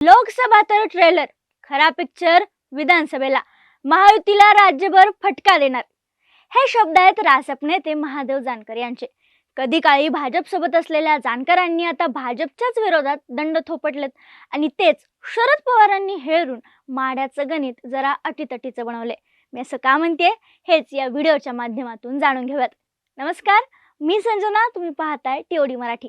लोकसभा तर ट्रेलर खरा पिक्चर विधानसभेला. महायुतीला राज्यभर फटका देणार. हे शब्द आहेत रासप नेते महादेव जानकर यांचे. कधी काळी भाजपसोबत असलेल्या जानकरांनी आता भाजपच्याच विरोधात दंड थोपटलेत आणि तेच शरद पवारांनी हेरून माड्याचं गणित जरा अटीतटीचं बनवले. मी असं का म्हणते? हेच या व्हिडिओच्या माध्यमातून जाणून घेऊयात. नमस्कार मी संजना तुम्ही पाहताय टीओडी मराठी.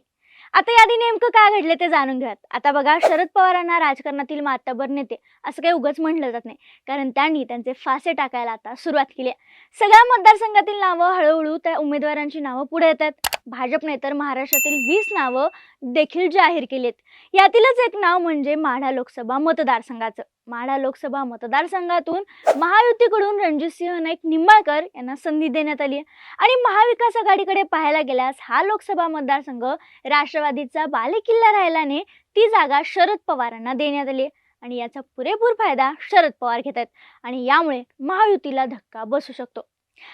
आता यादी नेमकं काय घडले ते जाणून घेऊयात आता बघा शरद पवारांना राजकारणातील मातबर नेते असं काही उगाच म्हटलं जात नाही. कारण त्यांनी त्यांचे फासे टाकायला आता सुरुवात केली आहे. सगळ्या मतदारसंघातील नावं हळूहळू त्या उमेदवारांची नावं पुढे येतात. भाजपने तर महाराष्ट्रातील वीस नावं देखील जाहीर केली आहेत यातीलच एक नाव म्हणजे माढा लोकसभा मतदारसंघाचं. माढा लोकसभा मतदारसंघातून महायुतीकडून रणजितसिंह नाईक निंबाळकर यांना संधी देण्यात आली आणि महाविकास आघाडीकडे पाहायला गेल्यास हा लोकसभा मतदारसंघ राष्ट्रवादीचा बालेकिल्ला राहिल्याने ती जागा शरद पवारांना देण्यात आली आहे. आणि याचा पुरेपूर फायदा शरद पवार घेत आहेत आणि यामुळे महायुतीला धक्का बसू शकतो.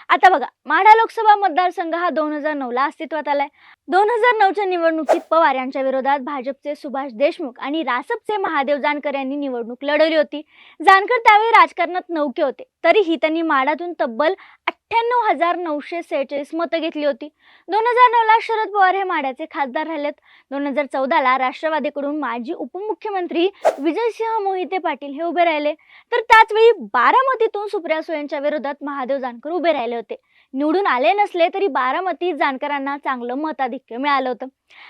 आता बघा माढा लोकसभा मतदारसंघ हा दोन हजार नऊला अस्तित्वात आलाय. दोन हजार नऊच्या निवडणुकीत पवार यांच्या विरोधात भाजपचे सुभाष देशमुख आणि रासपचे महादेव जानकर यांनी निवडणूक लढवली होती. जानकर त्यावेळी राजकारणात नौके होते. तरीही त्यांनी माढातून तब्बल अठ्ठ्याण्णव हजार नऊशे सेहेचाळीस मतं घेतली होती. दोन हजार नऊला शरद पवार हे माढ्याचे खासदार राहिलेत दोन हजार चौदाला राष्ट्रवादीकडून माजी उपमुख्यमंत्री विजयसिंह मोहिते पाटील हे उभे राहिले. तर त्याचवेळी बारामतीतून सुप्रिया सुळेंच्या विरोधात महादेव जानकर उभे राहिले होते. निवडून आले नसले तरी बारामतीत जानकरांना चांगलं मताधिक्य मिळालं होतं.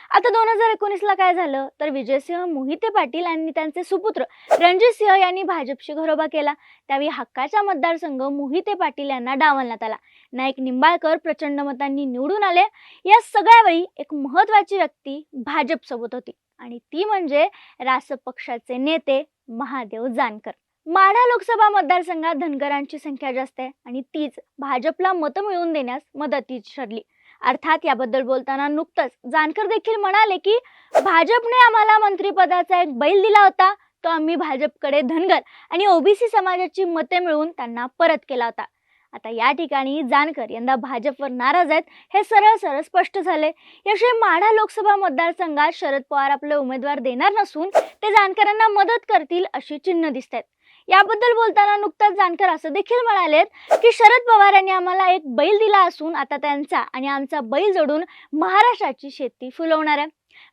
आता दोन हजार एकोणीसला काय झालं? तर विजयसिंह मोहिते पाटील आणि त्यांचे सुपुत्र रणजित सिंह यांनी भाजपशी घरोबा केला. त्यावेळी हक्काचा मतदारसंघ मोहिते पाटील यांना डावलण्यात आला. नाईक निंबाळकर प्रचंड मतांनी निवडून आले. या सगळ्यावेळी एक महत्वाची व्यक्ती भाजपसोबत होती आणि ती म्हणजे रासप पक्षाचे नेते महादेव जानकर. माढा लोकसभा मतदारसंघात धनगरांची संख्या जास्त आहे आणि तीच भाजपला मतं मिळवून देण्यास मदतीच ठरली. अर्थात याबद्दल बोलताना नुकतंच जानकर देखील म्हणाले की भाजपने आम्हाला मंत्रिपदाचा एक बैल दिला होता. तो आम्ही भाजपकडे धनगर आणि ओबीसी समाजाची मते मिळवून त्यांना परत केला होता. आता या ठिकाणी जानकर यंदा भाजपवर नाराज आहेत हे सरळ सरळ स्पष्ट झाले. याशिवाय माढा लोकसभा मतदारसंघात शरद पवार आपले उमेदवार देणार नसून ते जानकरांना मदत करतील अशी चिन्ह दिसत आहेत. याबद्दल बोलताना नुकताच जानकर असं देखील म्हणालेत की शरद पवार यांनी आम्हाला एक बैल दिला असून आता त्यांचा आणि आमचा बैल जोडून महाराष्ट्राची शेती फुलवणार आहे.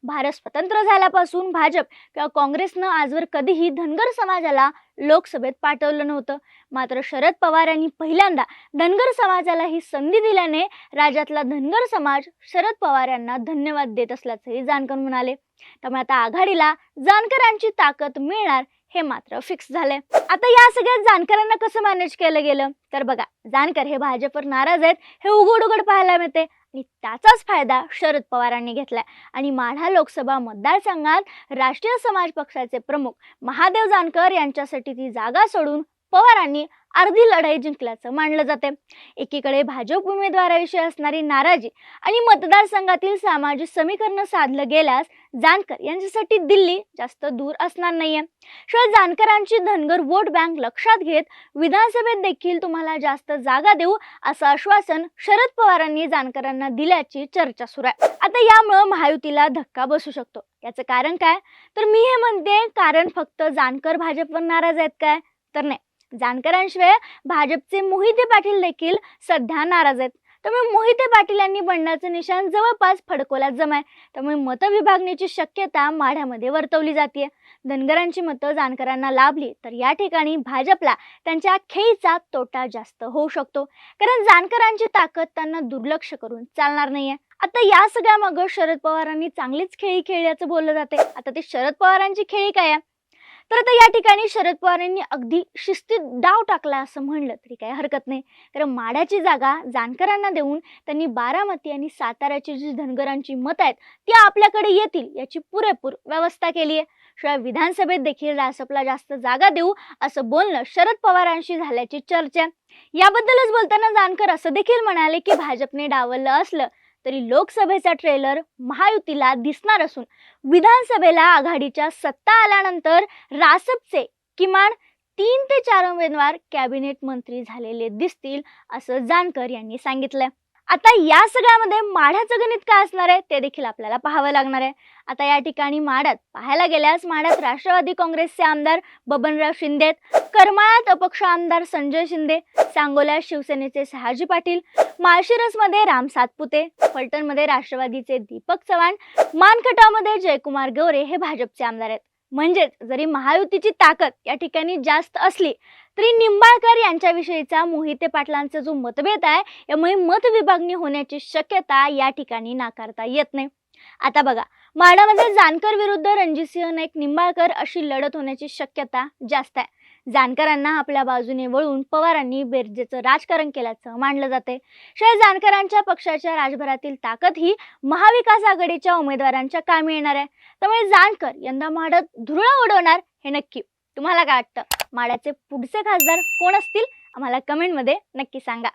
भारत स्वतंत्र झाल्यापासून भाजप किंवा काँग्रेसनं आजवर कधीही धनगर समाजाला लोकसभेत पाठवलं नव्हतं. मात्र शरद पवार यांनी पहिल्यांदा धनगर समाजाला ही संधी दिल्याने राज्यातला धनगर समाज शरद पवार यांना धन्यवाद देत असल्याचंही जानकर म्हणाले. त्यामुळे आता आघाडीला जानकरांची ताकद मिळणार हे मात्र फिक्स झालंय. आता या सगळ्या जानकरांना कसं मॅनेज केलं गेलं? तर बघा जानकर हे भाजपवर नाराज आहेत हे उघड उघड पाहायला मिळते. आणि त्याचाच फायदा शरद पवारांनी घेतलाय. आणि माढा लोकसभा मतदारसंघात राष्ट्रीय समाज पक्षाचे प्रमुख महादेव जानकर यांच्यासाठी ती जागा सोडून पवारांनी अर्धी लढाई जिंकल्याचं मानलं जाते एकीकडे भाजप उमेदवाराविषयी असणारी नाराजी आणि मतदारसंघातील सामाजिक समीकरण साधलं गेल्यास जानकर यांच्यासाठी दिल्ली जास्त दूर असणार नाहीये. शिवाय जानकरांची धनगर वोट बँक लक्षात घेत विधानसभेत देखील तुम्हाला जास्त जागा देऊ असं आश्वासन शरद पवारांनी जानकरांना दिल्याची चर्चा सुरू आहे. आता यामुळं महायुतीला धक्का बसू शकतो. याचं कारण काय? तर मी हे म्हणते कारण फक्त जानकर भाजपवर नाराज आहेत काय? तर नाही. जानकरांशिवाय भाजपचे मोहिते पाटील देखील सध्या नाराज आहेत. त्यामुळे मोहिते पाटील यांनी बंडाचं निशाण जवळपास फडकोला जमाय. त्यामुळे मतविभागणीची शक्यता माढ्यामध्ये वर्तवली जाते धनगरांची मतं जानकरांना लाभली तर या ठिकाणी भाजपला त्यांच्या खेळीचा तोटा जास्त होऊ शकतो. कारण जानकरांची ताकद त्यांना दुर्लक्ष करून चालणार नाहीये. आता या सगळ्या मागं शरद पवारांनी चांगलीच खेळी खेळल्याचं बोललं जाते आता ते शरद पवारांची खेळी काय आहे? तर आता या ठिकाणी शरद पवार यांनी अगदी शिस्तीत डाव टाकला असं म्हणलं तरी काही हरकत नाही. कारण माड्याची जागा जानकरांना देऊन त्यांनी बारामती आणि साताऱ्याची जी धनगरांची मतं आहेत ती आपल्याकडे येतील याची पुरेपूर व्यवस्था केली आहे. शिवाय विधानसभेत देखील रासपला जास्त जागा देऊ असं बोलणं शरद पवारांशी झाल्याची चर्चा याबद्दलच बोलताना जानकर असं देखील म्हणाले की भाजपने डावललं असलं तरी लोकसभेचा ट्रेलर महायुतीला दिसणार असून विधानसभेला आघाडीच्या सत्ता आल्यानंतर रासपचे किमान तीन ते चार उमेदवार कॅबिनेट मंत्री झालेले दिसतील असं जानकर यांनी सांगितलंय. आता या सगळ्यामध्ये माढ्याचं गणित काय असणार आहे? ते देखील आपल्याला पाहावं लागणार आहे. आता या ठिकाणी माढ्यात पाहायला गेल्यास माढ्यात राष्ट्रवादी काँग्रेसचे आमदार बबनराव शिंदे करमाळ्यात अपक्ष आमदार संजय शिंदे सांगोल्यात शिवसेनेचे सहाजी पाटील माळशिरसमध्ये राम सातपुते फलटणमध्ये राष्ट्रवादीचे दीपक चव्हाण मानखटामध्ये जयकुमार गौरे हे भाजपचे आमदार आहेत. म्हणजेच जरी महायुतीची ताकद या ठिकाणी जास्त असली तरी निंबाळकर यांच्याविषयीचा मोहिते पाटलांचा जो मतभेद आहे यामुळे मतविभागणी होण्याची शक्यता या ठिकाणी नाकारता येत नाही. आता बघा माडामध्ये जानकर विरुद्ध रणजितसिंह नाईक निंबाळकर अशी लढत होण्याची शक्यता जास्त आहे. जानकरांना आपल्या बाजूने वळून पवारांनी बेरजेचं राजकारण केल्याचं मानलं जाते शिवाय जानकरांच्या पक्षाच्या राजभरातील ताकद ही महाविकास आघाडीच्या उमेदवारांच्या कामी येणार आहे. त्यामुळे जानकर यंदा माढत धुरळा उडवणार हे नक्की. तुम्हाला काय वाटतं? माड्याचे पुढचे खासदार कोण असतील? आम्हाला कमेंटमध्ये नक्की सांगा.